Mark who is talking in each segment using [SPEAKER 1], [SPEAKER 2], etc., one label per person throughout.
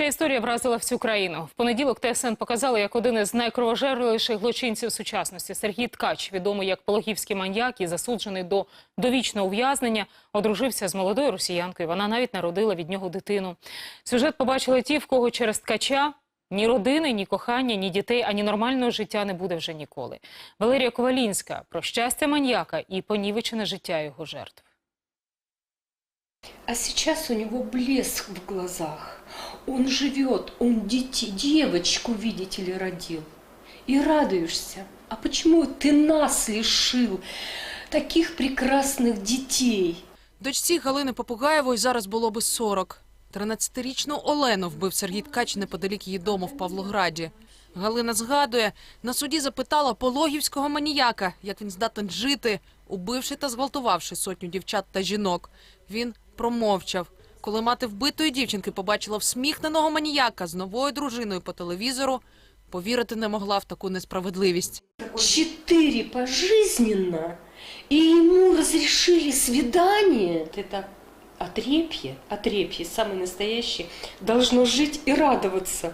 [SPEAKER 1] Ця історія вразила всю країну. В понеділок ТСН показали, як один із найкровожерливіших злочинців сучасності Сергій Ткач, відомий як пологівський маньяк і засуджений до довічного ув'язнення, одружився з молодою росіянкою. Вона навіть народила від нього дитину. Сюжет побачили ті, в кого через ткача ні родини, ні кохання, ні дітей, ані нормального життя не буде вже ніколи. Валерія Ковалінська про щастя маньяка і понівечене життя його жертв.
[SPEAKER 2] А сейчас у него блеск в глазах. Он живет, он дети, девочку, видите ли, родил. И радуешься. А почему ты нас лишил таких прекрасных детей?
[SPEAKER 3] Дочці Галини Попугаєвої зараз було би 40. 13-річну Олену вбив Сергій Ткач неподалік її дому в Павлограді. Галина згадує, на суді запитала пологівського маніяка, як він здатен жити, убивши та зґвалтувавши сотню дівчат та жінок. Він промовчав. Коли мати вбитої дівчинки побачила всміхненого маніяка з новою дружиною по телевізору, повірити не могла в таку несправедливість.
[SPEAKER 2] Четыре пожизненно. И ему разрешили свидание. Это отрепье, отрепье, самый настоящий, должно жить и радоваться.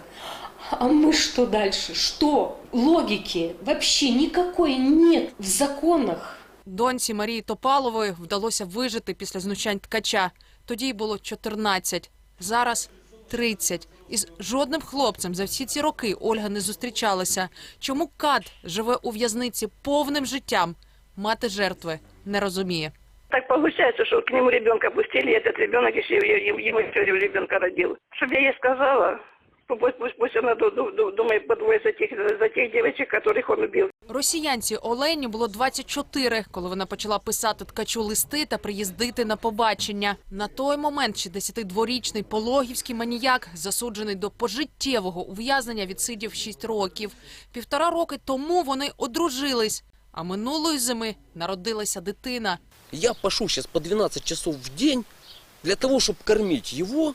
[SPEAKER 2] А мы что дальше? Что? Логики вообще никакой нет в законах.
[SPEAKER 3] Доньці Марії Топалової вдалося вижити після знущань ткача. Тоді їй було 14, зараз 30. Із жодним хлопцем за всі ці роки Ольга не зустрічалася. Чому Кат живе у в'язниці повним життям? Мати жертви не розуміє.
[SPEAKER 4] Так получается, что к нему ребенка пустили, и этот ребенок еще е- е- ему еще ребенка родил. Чтобы я ей сказала, пусть, пусть, пусть она ду- ду- ду- думает подвое за тех, за тех девочек, которых он убил.
[SPEAKER 3] Росіянці Олені було 24, коли вона почала писати ткачу листи та приїздити на побачення. На той момент 62-річний пологівський маніяк, засуджений до пожиттєвого ув'язнення, відсидів 6 років. Півтора роки тому вони одружились, а минулої зими народилася дитина.
[SPEAKER 5] Я пашу сейчас по 12 часов в день для того, чтобы кормить его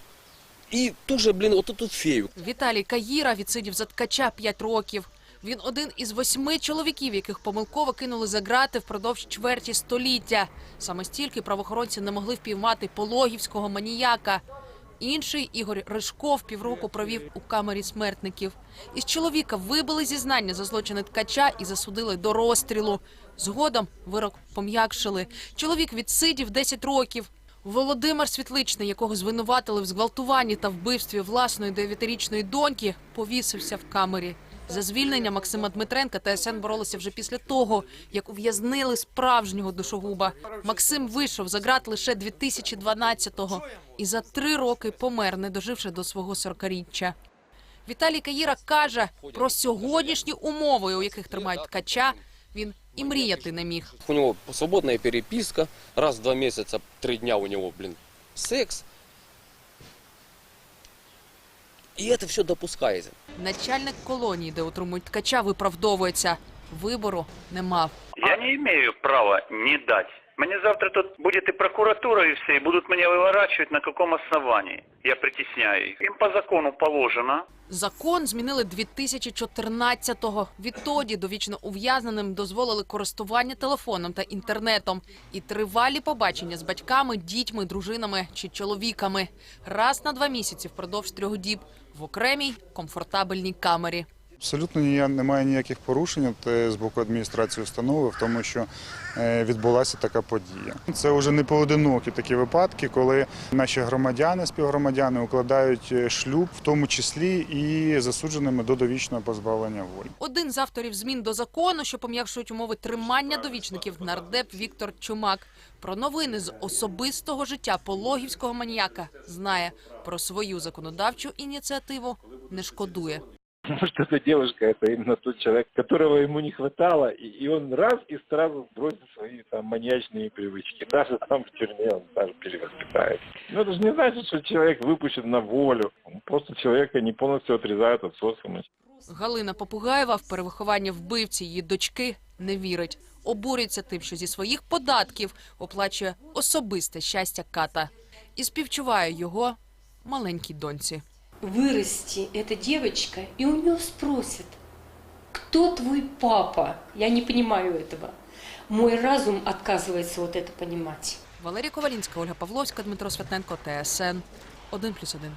[SPEAKER 5] и тоже, блин, вот эту фею.
[SPEAKER 3] Віталій Каїра відсидів за ткача 5 років. Він один із восьми чоловіків, яких помилково кинули за грати впродовж чверті століття. Саме стільки правоохоронці не могли впіймати пологівського маніяка. Інший Ігор Ришков півроку провів у камері смертників. Із чоловіка вибили зізнання за злочини ткача і засудили до розстрілу. Згодом вирок пом'якшили. Чоловік відсидів 10 років. Володимир Світличний, якого звинуватили в зґвалтуванні та вбивстві власної дев'ятирічної доньки, повісився в камері. За звільнення Максима Дмитренка ТСН боролися вже після того, як ув'язнили справжнього душогуба. Максим вийшов за ґрат лише 2012-го і за три роки помер, не доживши до свого 40-річчя. Віталій Каїра каже про сьогоднішні умови, у яких тримають ткача, він і мріяти не міг.
[SPEAKER 5] У него свободная переписка, раз в два месяца, три дня у него, блин, секс. И это все допускається.
[SPEAKER 3] Начальник колонії, де утримують ткача, виправдовується. Вибору не мав.
[SPEAKER 6] Я не маю права не дать. Мне завтра тут будет и прокуратура, и все, и будут меня выворачивать на каком основании. Я притесняю их. Им по закону положено.
[SPEAKER 3] Закон змінили 2014-го. Відтоді довічно ув'язненим дозволили користування телефоном та інтернетом і тривалі побачення з батьками, дітьми, дружинами чи чоловіками. Раз на два місяці впродовж трьох діб в окремій комфортабельній камері.
[SPEAKER 7] Абсолютно немає ніяких порушень е, з боку адміністрації установи в тому, що е, відбулася така подія. Це вже не поодинокі такі випадки, коли наші громадяни, співгромадяни укладають е, шлюб, в тому числі і засудженими до довічного позбавлення волі.
[SPEAKER 3] Один з авторів змін до закону, що пом'якшують умови тримання довічників, нардеп Віктор Чумак. Про новини з особистого життя пологівського маніяка знає про свою законодавчу ініціативу. Не шкодує.
[SPEAKER 8] Может, эта девушка это именно тот человек, которого ему не хватало, и, и он раз и сразу бросит свои там маньячные привычки. Даже там в тюрьме он даже перевоспитает. Но это же не значит, что человек выпущен на волю. Просто человека не полностью отрезают от социума.
[SPEAKER 3] Галина Попугаєва в перевиховання вбивці її дочки не вірить. Обурюється тим, що зі своїх податків оплачує особисте щастя ката і співчуває його маленькій доньці.
[SPEAKER 2] Вырасти эта девочка, и у нее спросят, кто твой папа? Я не понимаю этого. Мой разум отказывается вот это понимать.
[SPEAKER 3] Валерія Ковалінська, Ольга Павловська, Дмитро Святенко, ТСН 1+,1.